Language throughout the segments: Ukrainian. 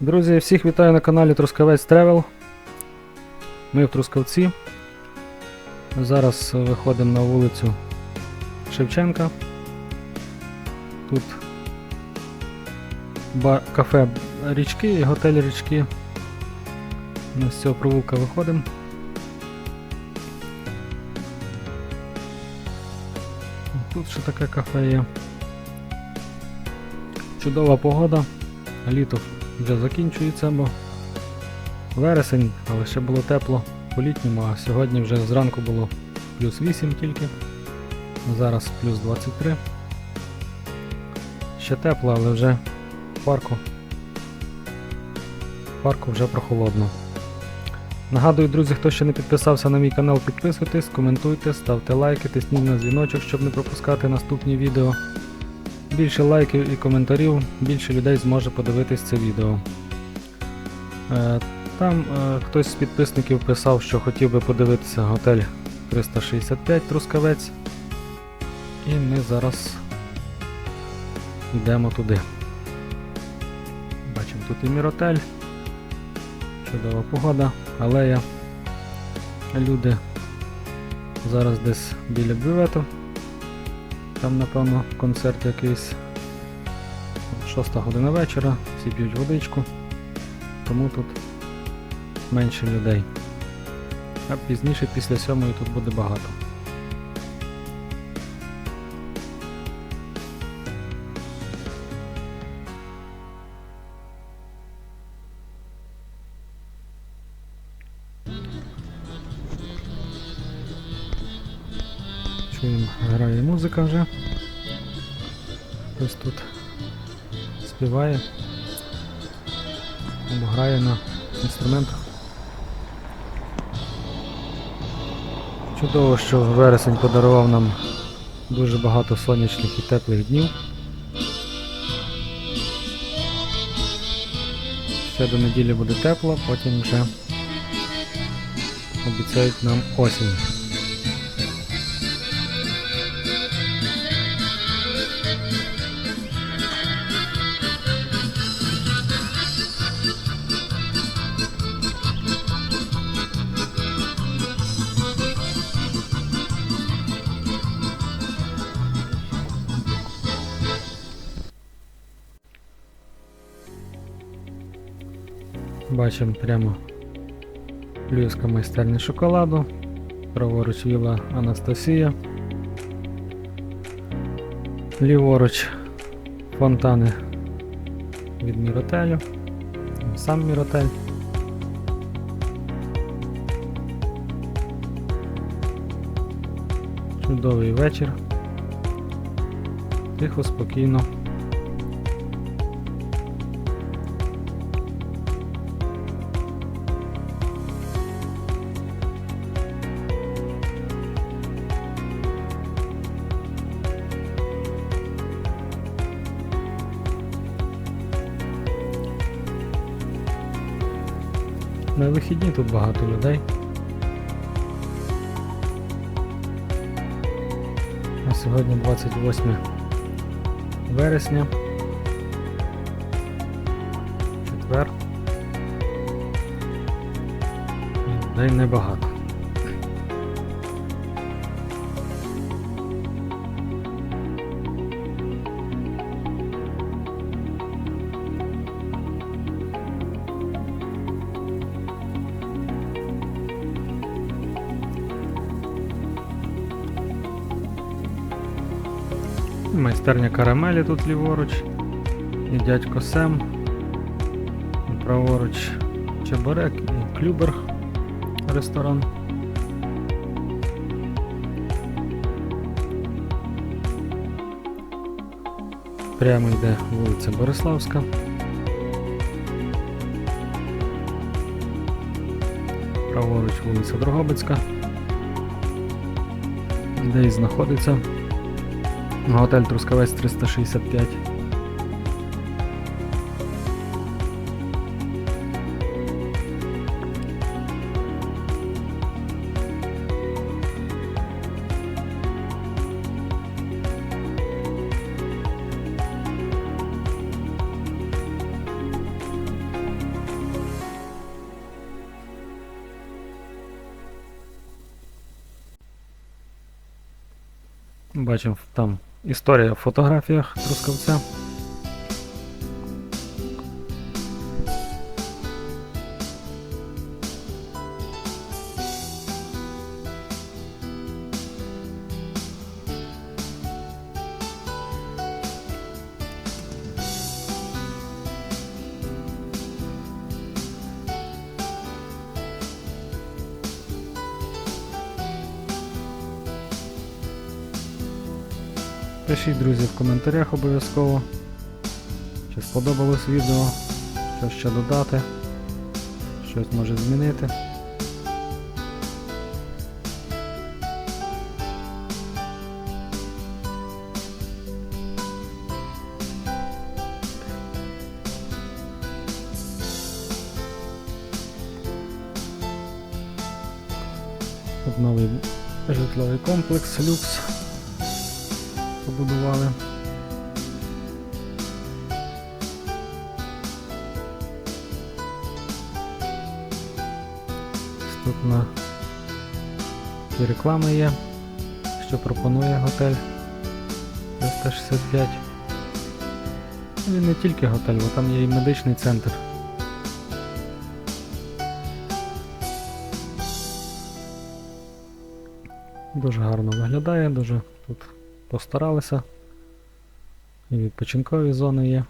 Друзі, всіх вітаю на каналі Трускавець Тревел. Ми в Трускавці. Зараз виходимо на вулицю Шевченка. Тут бар, кафе річки і готель річки. Ми з цього провулка виходимо. Тут ще таке кафе є. Чудова погода. Літо вже закінчується, бо вересень, але ще було тепло по літньому, а сьогодні вже зранку було плюс 8 тільки. Зараз плюс 23. Ще тепло, але вже в парку. В парку вже прохолодно. Нагадую, друзі, хто ще не підписався на мій канал, підписуйтесь, коментуйте, ставте лайки, тисніть на дзвіночок, щоб не пропускати наступні відео. Більше лайків і коментарів, більше людей зможе подивитись це відео. Е, Там е, хтось з підписників писав, що хотів би подивитися готель 365 Трускавець. І ми зараз йдемо туди. Бачимо тут і міротель. Чудова погода, алея. Люди зараз десь біля бювету. Там, напевно, концерт якийсь. 6 година вечора, всі п'ють водичку, тому тут менше людей. А пізніше після сьомої тут буде багато. Чуємо, грає музика вже. Хтось тут співає або грає на інструментах. Чудово, що вересень подарував нам дуже багато сонячних і теплих днів. Ще до неділі буде тепло, потім вже обіцяють нам осінь. Бачимо прямо Львівська майстерня шоколаду. Праворуч віла Анастасія. Ліворуч фонтани від Міротелю. Сам Міротель. Чудовий вечір. Тихо, спокійно. На вихідні тут багато людей. А сьогодні 28 вересня. Четвер. Людей небагато. Майстерня карамелі тут ліворуч. І дядько Сем. І праворуч Чебурек і Клюбер ресторан. Прямо йде вулиця Бориславська. Праворуч вулиця Дрогобицька. Де і знаходиться Готель Трускавець 365. Бачимо там історія в фотографіях Трускавця. Пишіть, друзі, в коментарях обов'язково, чи сподобалось відео, що ще додати, щось може змінити. Тут новий житловий комплекс люкс побудували. Тут на і реклами є, що пропонує готель 365. Він не тільки готель, бо там є і медичний центр. Дуже гарно виглядає, дуже тут постаралися. І відпочинкові зони є.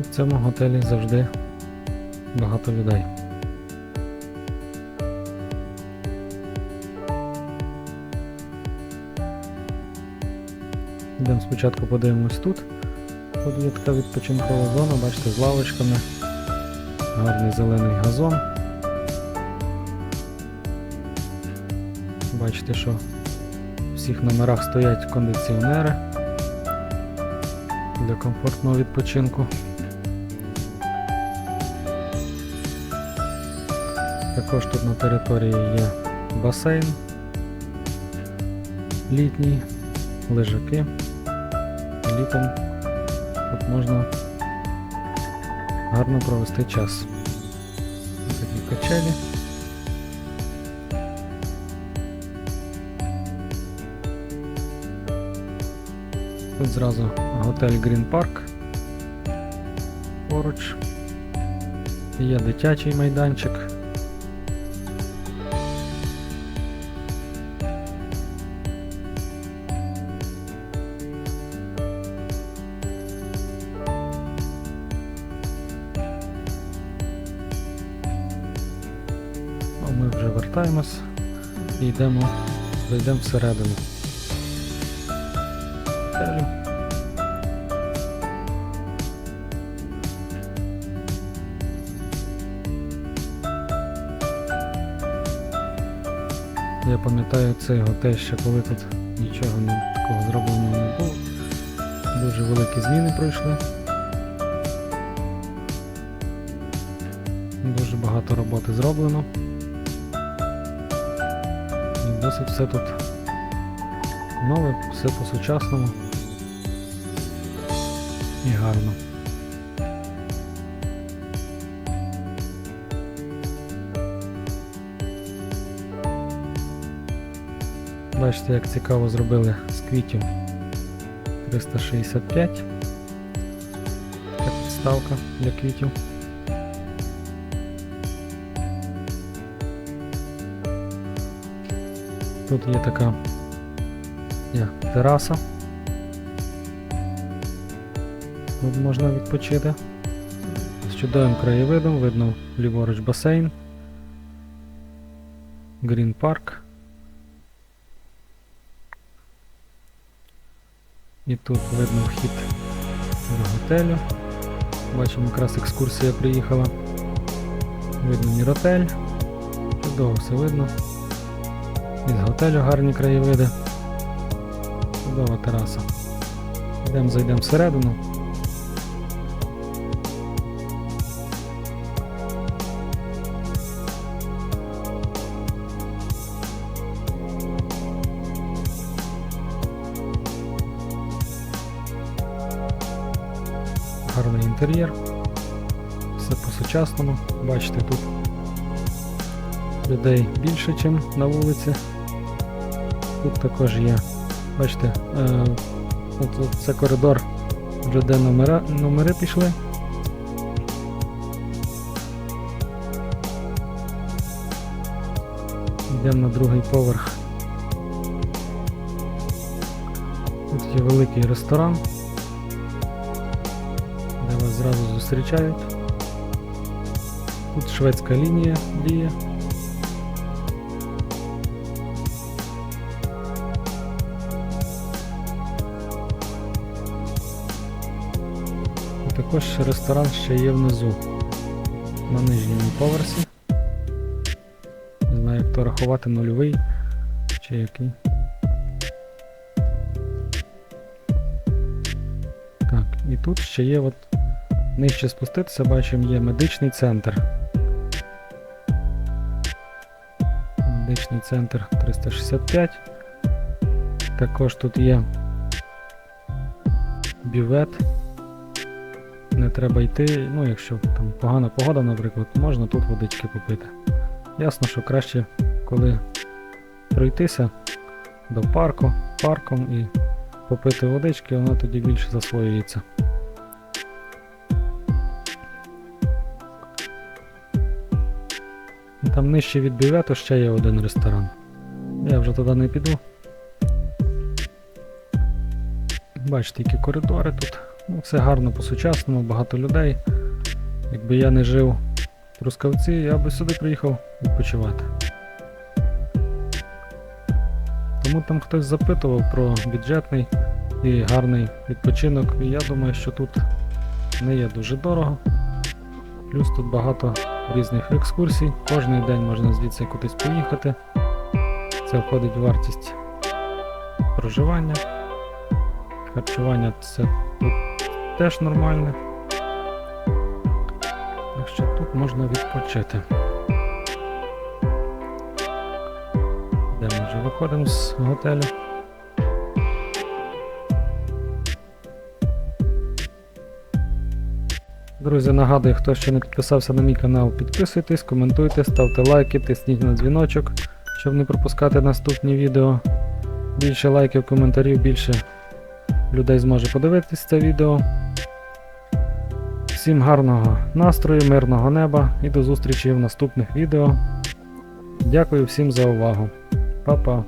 В цьому готелі завжди багато людей. Йдемо спочатку подивимось тут. Тут є така відпочинкова зона, бачите, з лавочками, гарний зелений газон. Бачите, що в всіх номерах стоять кондиціонери для комфортного відпочинку. Також тут на території є басейн літній, лежаки. Літом тут можна гарно провести час. Ось Такі качелі. Тут зразу готель Green Park поруч. Є дитячий майданчик. А ми вже вертаємось і йдемо, зайдемо всередину. Я пам'ятаю цей готель ще коли тут нічого не, такого зробленого не було. Дуже великі зміни пройшли. Дуже багато роботи зроблено. Досить все тут нове, все по-сучасному і гарно. Бачите, як цікаво зробили з квітів 365. Така підставка для квітів. Тут є така є тераса. Тут можна відпочити. З чудовим краєвидом, видно ліворуч басейн. Грін парк. І тут видно вхід до готелю. Бачимо, якраз екскурсія приїхала. Видно міротель. Чудово все видно. Від готелю гарні краєвиди. Чудова тераса. Йдемо, зайдемо всередину. Гарний інтер'єр, все по-сучасному, бачите, тут людей більше, ніж на вулиці. Тут також є. Бачите, е, от, от це коридор, вже де номера, номери пішли. Йдемо на другий поверх. Тут є великий ресторан, де вас зразу зустрічають. Тут шведська лінія діє. Також ресторан ще є внизу, на нижньому поверсі. Не знаю, як то рахувати нульовий чи який. Так, і тут ще є от нижче спуститися, бачимо, є медичний центр. Медичний центр 365. Також тут є бювет. Не треба йти, ну якщо там погана погода, наприклад, можна тут водички попити. Ясно, що краще, коли пройтися до парку, парком і попити водички, воно тоді більше засвоюється. Там нижче від бювету ще є один ресторан. Я вже туди не піду. Бачите, які коридори тут. Ну, все гарно по-сучасному, багато людей. Якби я не жив в Трускавці, я би сюди приїхав відпочивати. Тому там хтось запитував про бюджетний і гарний відпочинок. І я думаю, що тут не є дуже дорого. Плюс тут багато різних екскурсій. Кожний день можна звідси кудись поїхати. Це входить в вартість проживання. Харчування це тут теж нормальне. Так що тут можна відпочити. Де ми вже виходимо з готелю. Друзі, нагадую, хто ще не підписався на мій канал, підписуйтесь, коментуйте, ставте лайки, тисніть на дзвіночок, щоб не пропускати наступні відео. Більше лайків, коментарів, більше людей зможе подивитись це відео. Всім гарного настрою, мирного неба і до зустрічі в наступних відео. Дякую всім за увагу. Па-па.